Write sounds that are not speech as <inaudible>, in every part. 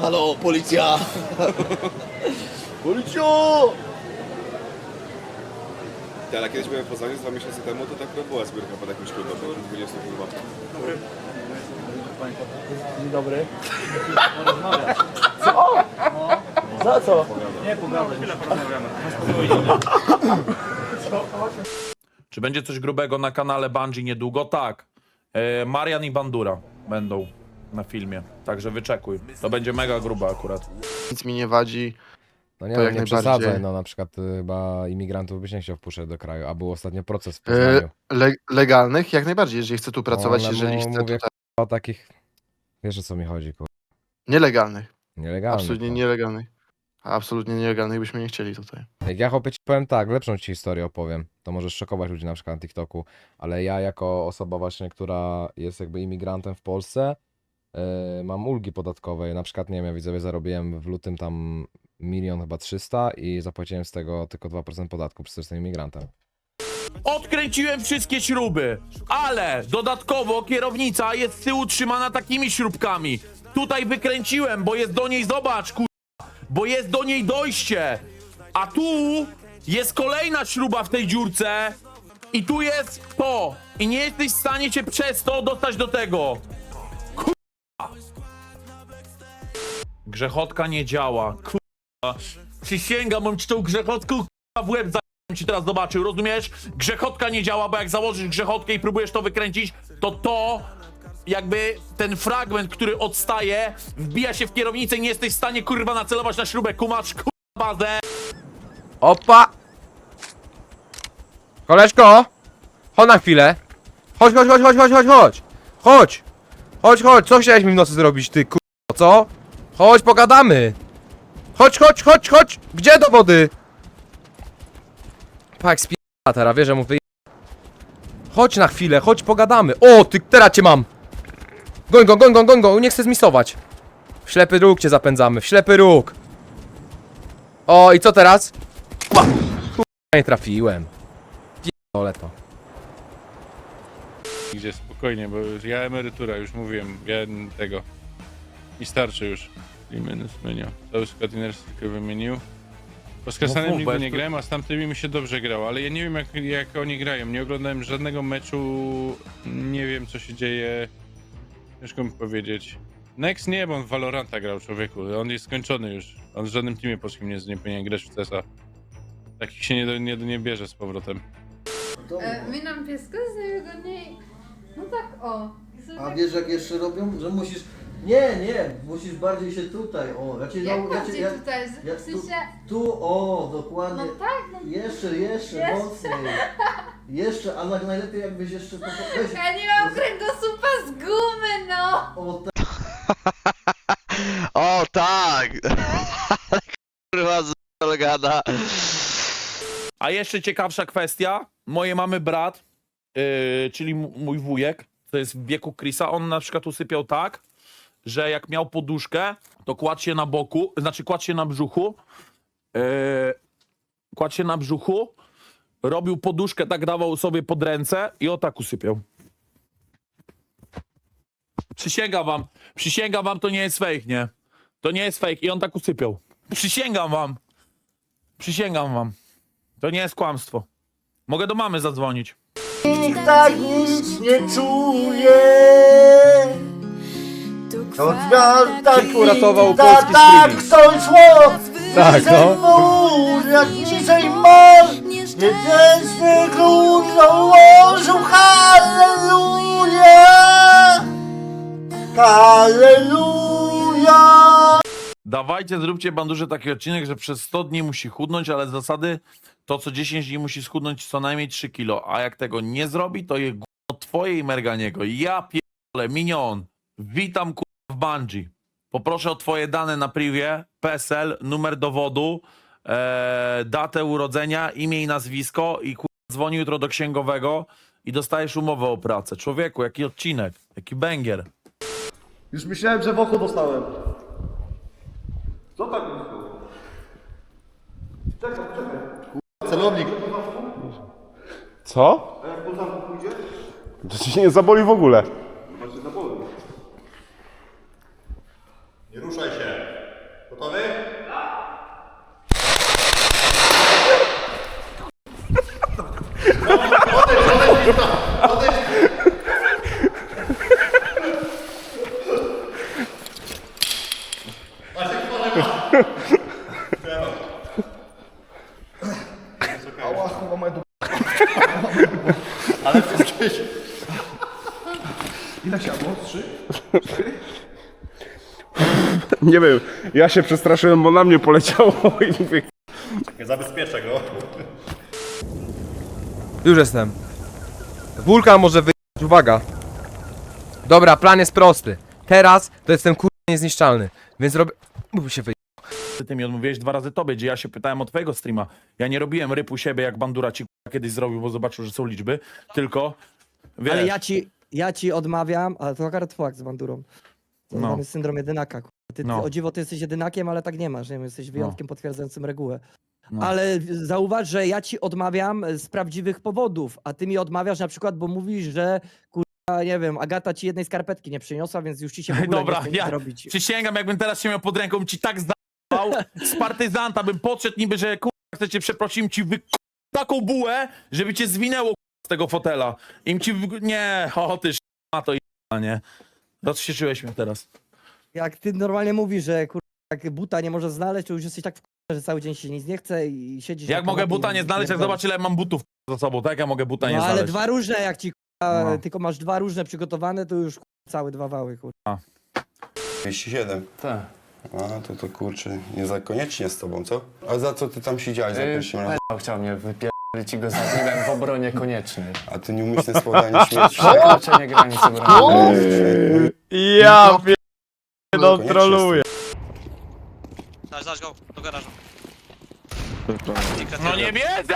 Halo, policja! Policjo! Ty, ale kiedyś byłem w Poznaniu, dwa miesiące temu, to tak była zbiórka pod jakimś klubem, po 20 chyba. Dzień dobry. Za co? Nie, pogadaj. <laughs> Czy będzie coś grubego na kanale Bungie niedługo? Tak. E, Marian i Bandura będą na filmie, także wyczekuj. To będzie mega gruba akurat. Nic mi nie wadzi. No nie, To no, jak nie najbardziej. przesadzaj, no na przykład y, chyba imigrantów byś nie chciał wpuszczać do kraju, a był ostatnio proces w E, Poznaniu. le legalnych? Jak najbardziej, jeżeli chcę tu pracować, ale jeżeli mu- chcę mówię, tutaj... O takich, wiesz o co mi chodzi, kur... Nielegalnych. Nielegalnych. Absolutnie no. nielegalnych. Absolutnie nielegalnych byśmy nie chcieli tutaj. Jak ja chłopie ci powiem tak, lepszą ci historię opowiem, to możesz szokować ludzi na przykład na TikToku, ale ja jako osoba właśnie, która jest jakby imigrantem w Polsce, mam ulgi podatkowe, na przykład nie wiem, ja widzowie zarobiłem w lutym tam milion chyba 300 i zapłaciłem z tego tylko 2% podatku, przez że jestem imigrantem. Odkręciłem wszystkie śruby, ale dodatkowo kierownica jest z tyłu trzymana takimi śrubkami. Tutaj wykręciłem, bo jest do niej, zobacz, kur... bo jest do niej dojście. A tu jest kolejna śruba w tej dziurce i tu jest to. I nie jesteś w stanie cię przez to dostać do tego. Grzechotka nie działa. Kurwa. Przysięgam, on ci tą grzechotką kurwa, w łeb za ci teraz zobaczył, rozumiesz? Grzechotka nie działa, bo jak założysz grzechotkę i próbujesz to wykręcić, to to jakby ten fragment, który odstaje, wbija się w kierownicę i nie jesteś w stanie kurwa nacelować na śrubę. Kumasz kurwa bazę. Opa! Koleżko! Chodź na chwilę. Chodź, chodź, chodź, chodź, chodź, chodź! Chodź! Chodź, chodź, co chciałeś mi w nocy zrobić, ty kurwa, co? Chodź, pogadamy! Chodź, chodź, chodź, chodź! Gdzie dowody? Pak spiera teraz, wiesz, że mu. Chodź na chwilę, chodź, pogadamy. O, ty, teraz cię mam! Goń go, goń go, goń go, nie chcę zmisować. W ślepy róg cię zapędzamy, w ślepy róg. O, i co teraz? Kurwa, nie trafiłem. Pierdolę to. Gdzie spokojnie, bo już ja emerytura, już mówiłem, ja tego. I starczy już. I minus menu. Cały skład inercji tylko wymienił. Bo z Kasanem mów, nigdy nie grałem, a z tamtymi mi się dobrze grało, ale ja nie wiem jak, jak oni grają. Nie oglądałem żadnego meczu, nie wiem co się dzieje. Ciężko mi powiedzieć. Next nie, bo on w Valoranta grał człowieku. On jest skończony już. On w żadnym teamie polskim nie, nie powinien grać w CSa. Takich się nie, do- nie, nie bierze z powrotem. E, my nam pieska z wygodniej. No tak, o. I sobie A tak- wiesz jak jeszcze robią? Że musisz... Nie, nie, musisz bardziej się tutaj, o. Ja cię Jak nau- ja cię, bardziej ja, tutaj? ja W sensie. Tu, o, dokładnie. No tak, no Jeszcze, jeszcze, Jeszcze. mocniej. Jeszcze, a na- najlepiej jakbyś jeszcze... po- <laughs> Weź, ja nie mam kręgosłupa z gumy, no! o, <laughs> O tak! Ale <laughs> kurwa z gada. A jeszcze ciekawsza kwestia. Moje mamy brat, yy, czyli mój wujek, to jest w wieku Chrisa, on na przykład usypiał tak, że jak miał poduszkę, to kładł się na boku, znaczy kładł się na brzuchu, yy, kładł się na brzuchu, robił poduszkę, tak dawał sobie pod ręce i o tak usypiał. Przysięgam wam, przysięgam wam, to nie jest fake, nie? To nie jest fake i on tak usypiał. Przysięgam wam. Przysięgam wam. To nie jest kłamstwo. Mogę do mamy zadzwonić. Nikt tak nic nie czuje. Od Kilku uratował ta, polski tak, streaming. ktoś zło. Tak, no. Mur, jak niżej mor. Niebieski grud założył. Halleluja. Halleluja. Dawajcie, zróbcie bandurze taki odcinek, że przez 100 dni musi chudnąć, ale z zasady to co 10 dni musi schudnąć co najmniej 3 kilo. A jak tego nie zrobi, to je gówno twoje i Merganiego. Ja pierdolę, minion. Witam ku w Bungie. Poproszę o twoje dane na privie, PESEL, numer dowodu, e, datę urodzenia, imię i nazwisko i ku... dzwoni jutro do księgowego i dostajesz umowę o pracę. Człowieku, jaki odcinek, jaki bęgier. Już myślałem, że w oko dostałem. Co? To ci się nie zaboli w ogóle. Nie ruszaj się. Gotowy? Nie wiem, ja się przestraszyłem, bo na mnie poleciało <laughs> i mówię, Zabezpieczę go. Już jestem. Wulkan może wyjść, uwaga. Dobra, plan jest prosty. Teraz to jestem kur... niezniszczalny, więc robię... Mógłby się wyjść. Ty mi odmówiłeś dwa razy tobie, gdzie ja się pytałem o twojego streama. Ja nie robiłem rypu siebie, jak bandura ci k***a, kiedyś zrobił, bo zobaczył, że są liczby, tylko... Wiesz, Ale ja ci, ja ci odmawiam, ale to akurat fakt z bandurą. To No. mamy syndrom jedynaka. Ty, ty, No. O dziwo, ty jesteś jedynakiem, ale tak nie masz. Nie wiem, jesteś wyjątkiem potwierdzającym regułę. No. Ale zauważ, że ja ci odmawiam z prawdziwych powodów, a ty mi odmawiasz na przykład, bo mówisz, że kurwa, nie wiem, Agata ci jednej skarpetki nie przyniosła, więc już ci się w ogóle Dobra, nie chce nic ja robić. Przysięgam, jakbym teraz się miał pod ręką, bym ci tak zdał z partyzanta, bym podszedł niby, że kurwa, chcecie przeprosić, ci wy taką bułę, żeby cię zwinęło kurwa, z tego fotela. Im ci... w- Nie, o ty ma to i nie. Rozśmieszyłeś mnie teraz. Jak ty normalnie mówisz, że kurwa, jak buta nie możesz znaleźć, to już jesteś tak w że cały dzień się nic nie chce i siedzisz na Jak mogę kanapie buta i nie znaleźć, jak zobacz ile mam butów za sobą, tak? Jak mogę buta nie No ale znaleźć? dwa różne, jak ci kurwa, No. tylko masz dwa różne przygotowane, to już kurwa, całe dwa wały, kurwa. 37. Tak. A, to to kurczę, nie za koniecznie z tobą, co? A za co ty tam siedziałeś za pierwszym razem? Chciał mnie wypierdolić i go zabiłem w obronie koniecznej. A ty nieumyślne słowa nie śmierci. Przekroczenie granicy broni. Ja no troluję. Dasz, dasz go, do garażu. No nie wiedzę!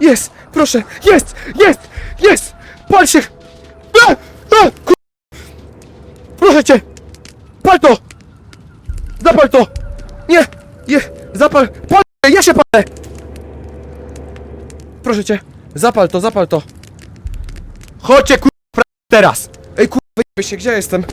Jest! Proszę! Jest! Jest! Jest! Pal się! A! A! Kur... Proszę cię! Pal to! Zapal to! Nie! Je! Zapal! Pal! Ja się palę! Proszę cię! Zapal to, zapal to! Chodźcie kur... teraz! Ej kur... wyjebie się, gdzie ja jestem?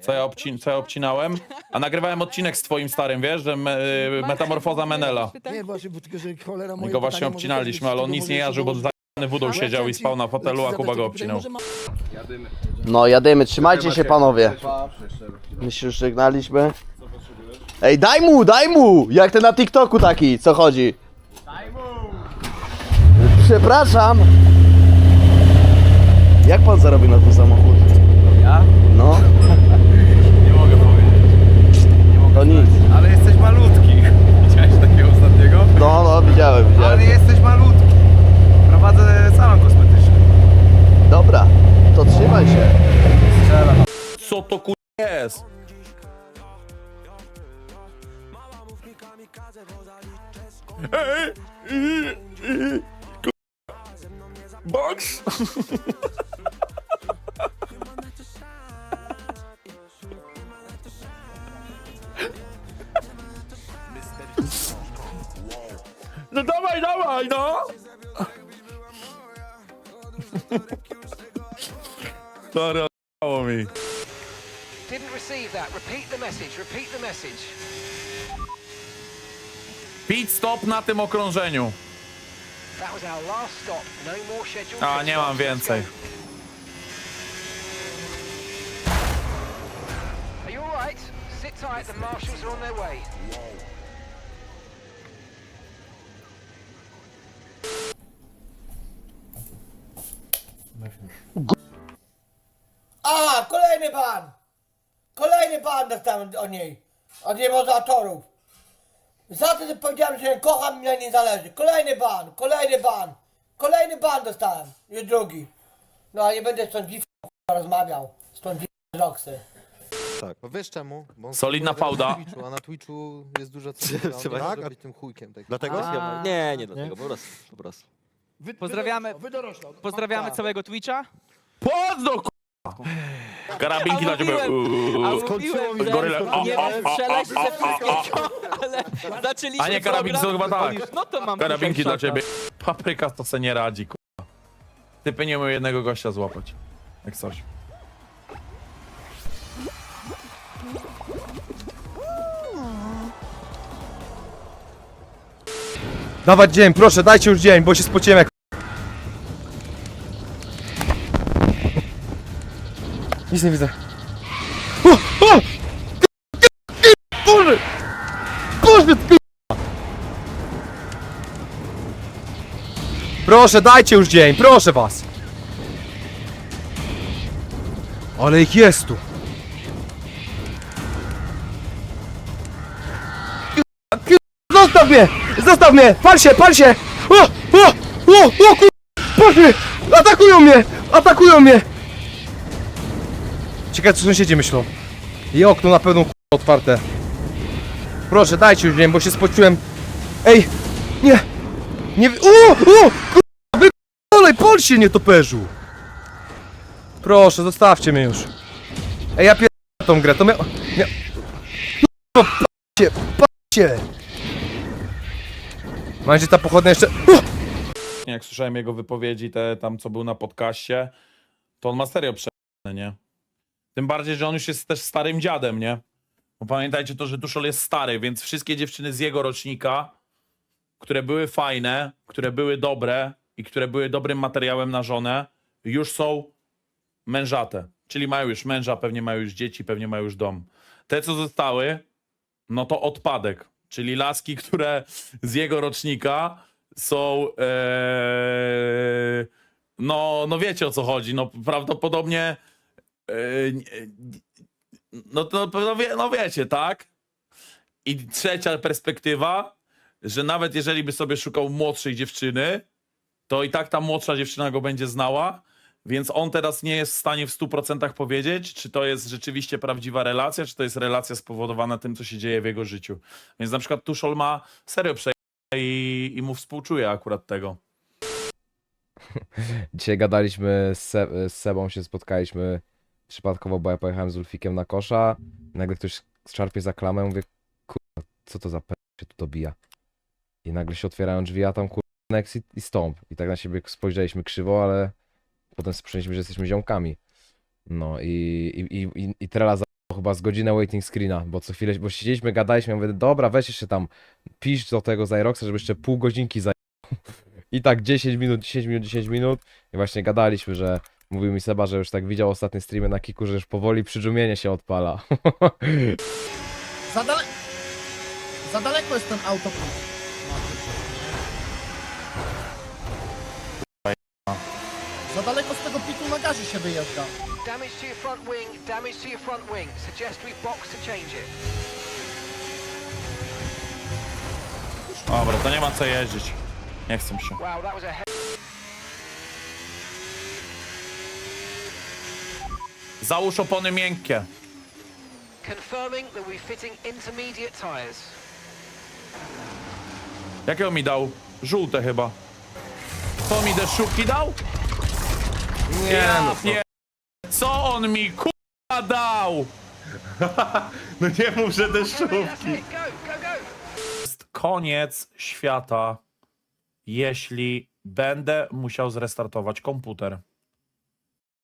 Co ja, obcin co ja obcinałem? A nagrywałem odcinek z twoim starym, wiesz, że me y, metamorfoza Menela. Nie, właśnie, bo tylko, że cholera I go właśnie obcinaliśmy, ale on nic nie jarzył, bo za***ny wodą siedział i spał na fotelu, a Kuba go obcinał. No jadymy, trzymajcie się panowie. My się już żegnaliśmy. Ej, daj mu, daj mu! Jak ten na TikToku taki, co chodzi? Daj mu! Przepraszam! Jak pan zarobił na ten samochód? Ja? No. <laughs> Nie mogę powiedzieć. Nie mogę. To nic. Ale jesteś malutki. <laughs> Widziałeś takiego ostatniego? No, no, widziałem, widziałem. jesteś malutki. Prowadzę salon kosmetyczny. Dobra, to trzymaj się. Co to kur... jest? Box! <laughs> dawaj, dawaj, no! Odjechało mi. Didn't receive that. Repeat the message. Repeat the message. Pit stop na tym okrążeniu. That was our last stop. No more scheduled. A, nie mam więcej. Are you alright? Sit tight. The marshals are on their way. Kolejny ban dostałem o niej. Od demozatorów. Za to, że powiedziałem, że kocham mnie nie zależy. Kolejny ban, kolejny ban. Kolejny ban dostałem. Już drugi. No a nie będę z tą dziwką rozmawiał. Z tą dziwką z Roxy. Tak. Wiesz czemu? Bo on Solidna fałda. Na Twitchu, a na Twitchu jest duża on nie może być tym chujkiem. Tak. Dlatego? Nie, nie dlatego, po prostu. Po prostu. Pozdrawiamy, pozdrawiamy całego Twitcha. Pozdro, k***a! Karabinki dla ciebie. mówiłem, że Goryla. O, nie o, o, strzelać o, ze o, o, wszystkiego, ale zaczęliśmy A nie karabinki są chyba tak. No to mam Karabinki dla ciebie. Papryka to se nie radzi, k***a. Typy nie umieją jednego gościa złapać. Jak coś. Dawać dzień, proszę, dajcie już dzień, bo się spociłem jak... Nic nie widzę. O! O! Boże! Boże! Proszę, dajcie już dzień, proszę was! Ale ich jest tu! Zostaw mnie! Zostaw mnie! Pal się, pal się! O! O! O! O! Kur... Boże! Atakują mnie! Atakują mnie! Ciekawe co sąsiedzi myślą. I okno na pewno otwarte. Proszę, dajcie już wiem, bo się spociłem. Ej! Nie! Nie... O! O! Kur... Wy... Olej, pal się, nietoperzu! Proszę, zostawcie mnie już. Ej, ja pier... tą grę, to miał... Mia... No, patrzcie, patrzcie! Będzie ta pochodnia jeszcze... Jak słyszałem jego wypowiedzi, te tam co był na podcaście, to on ma serio prze... nie? Tym bardziej, że on już jest też starym dziadem, nie? Bo pamiętajcie to, że Tuszol jest stary, więc wszystkie dziewczyny z jego rocznika, które były fajne, które były dobre i które były dobrym materiałem na żonę, już są mężate. Czyli mają już męża, pewnie mają już dzieci, pewnie mają już dom. Te, co zostały, no to odpadek. Czyli laski, które z jego rocznika są. Ee, no, no wiecie o co chodzi. No prawdopodobnie. E, nie- no to no, wie, no wiecie, tak? I trzecia perspektywa, że nawet jeżeli by sobie szukał młodszej dziewczyny, to i tak ta młodsza dziewczyna go będzie znała, więc on teraz nie jest w stanie w 100% powiedzieć, czy to jest rzeczywiście prawdziwa relacja, czy to jest relacja spowodowana tym, co się dzieje w jego życiu. Więc na przykład Tuszol ma serio przejęcie i, i mu współczuje akurat tego. <laughs> Dzisiaj gadaliśmy z, Se- z Sebą, się spotkaliśmy przypadkowo, bo ja pojechałem z Ulfikiem na kosza. Nagle ktoś szarpie za klamę, mówię, kurwa, co to za p... się tu dobija. I nagle się otwierają drzwi, a tam kurwa Nex i, stąp. I tak na siebie spojrzeliśmy krzywo, ale potem słyszeliśmy, że jesteśmy ziomkami. No i, i, i, i, i teraz chyba z godzinę waiting screena, bo co chwilę, bo siedzieliśmy, gadaliśmy, ja mówię, dobra, weź jeszcze tam, pisz do tego Zyroxa, żeby jeszcze pół godzinki zaj... <laughs> I tak 10 minut, 10 minut, 10 minut i właśnie gadaliśmy, że mówił mi Seba, że już tak widział ostatnie streamy na Kiku, że już powoli przydżumienie się odpala. <laughs> Za, dale... Za daleko jest ten autobus. Za daleko z tego pitu na gazie się wyjeżdża. Damage to your front wing, damage to your front wing. Suggest we box to change it. Dobra, to nie ma co jeździć. Nie chcę się. Wow, that was a he- Załóż opony miękkie. Confirming that we're fitting intermediate tyres. Jakiego mi dał? Żółte chyba. Co mi deszczówki dał? Nie ja no, pie... Co on mi kurwa dał? <laughs> no nie mów, że that's it. Go, go, go. jest koniec świata, jeśli będę musiał zrestartować komputer.